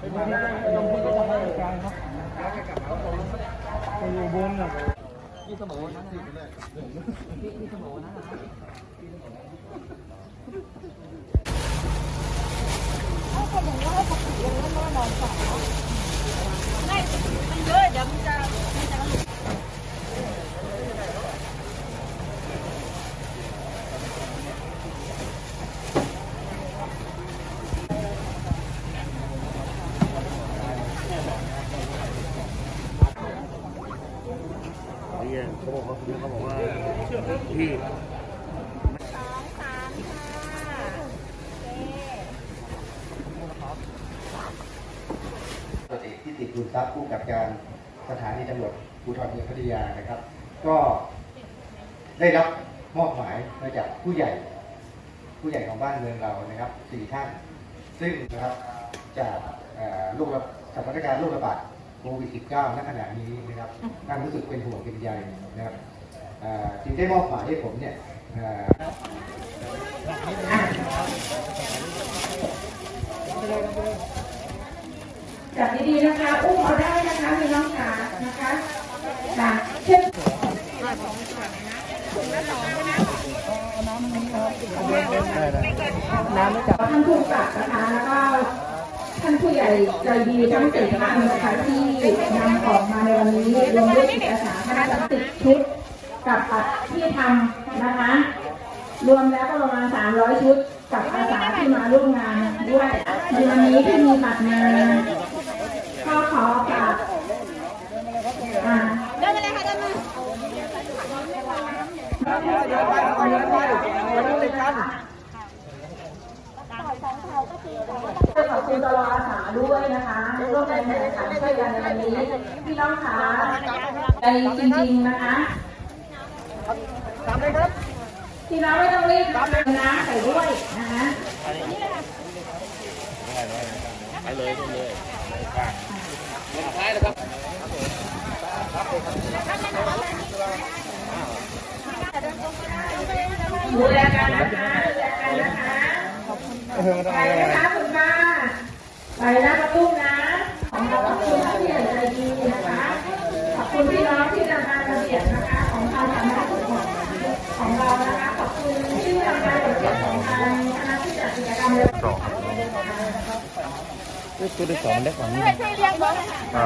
ตรงที่จะทำให้กลางครับไปอยู่บนน่ะเขาบอกว่าเขาบอกว่าที่ติที่ติดคุณทรัพย์ผู้กับการสถานีตำรวจภูธรเมืองพัทยานะครับ ก็ได้รับมอบหมายมาจากผู้ใหญ่ ผู้ใหญ่ของบ้านเมืองเรานะครับสี่ท่าน ซึ่งนะครับจากเอ่อโรคระสถานการณ์โรคระบาด วิด -19 ณขณะนี้นะครับท่านรู้สึกเป็นห่วงเป็นใยนะครับเอ่อจึงได้มอบหมายให้ผมเนี่ยเอ่อจับดีๆนะคะ อุ้มเอาได้นะคะมีน้องขานะคะค่ะเช่นน้ำไม่จับท่านผู้กำกับนะคะแล้วก็ ท่านผู้ใหญ่ใจดีทั้งสี่ท่านนะคะที่นำออกมาในวันนี้รวมด้วยจิตอาสาคณะจัดติดชุดกับปัดที่ทำนะคะ รวมแล้วก็ประมาณ 300 ชุด กับอาสาที่มาร่วมงานด้วยในวันนี้ที่มีบัตรมาก็ขอฝากอ่าเดินมาเลยค่ะเดินมา ขอบคุณตลออาสาด้วยนะคะร่วมแรงแข่งขันช่วยกันในวันนี้พี่น้องขาใจจริงๆนะคะตามไปครับพี่น้องไม่ต้องรีบรับน้ำใส่ด้วยนะคะไปเลยไปเลยดูแลกันนะคะดูแลกันนะคะ ไปนะคะคุณป้าไปนะประตุ้มนะขอบคุณท่านผู้ใหญ่ใจดีนะคะ ขอบคุณพี่น้องที่ทำงานระเบียบนะคะ ของทางสำนักสุของของเรานะคะ ขอบคุณที่ทำงานระเบียบของทางคณะที่จัดกิจกรรมเลยสองตัวที่สองมันเล็กกว่านี้ช่เรียกบอสเลยค่ะอ่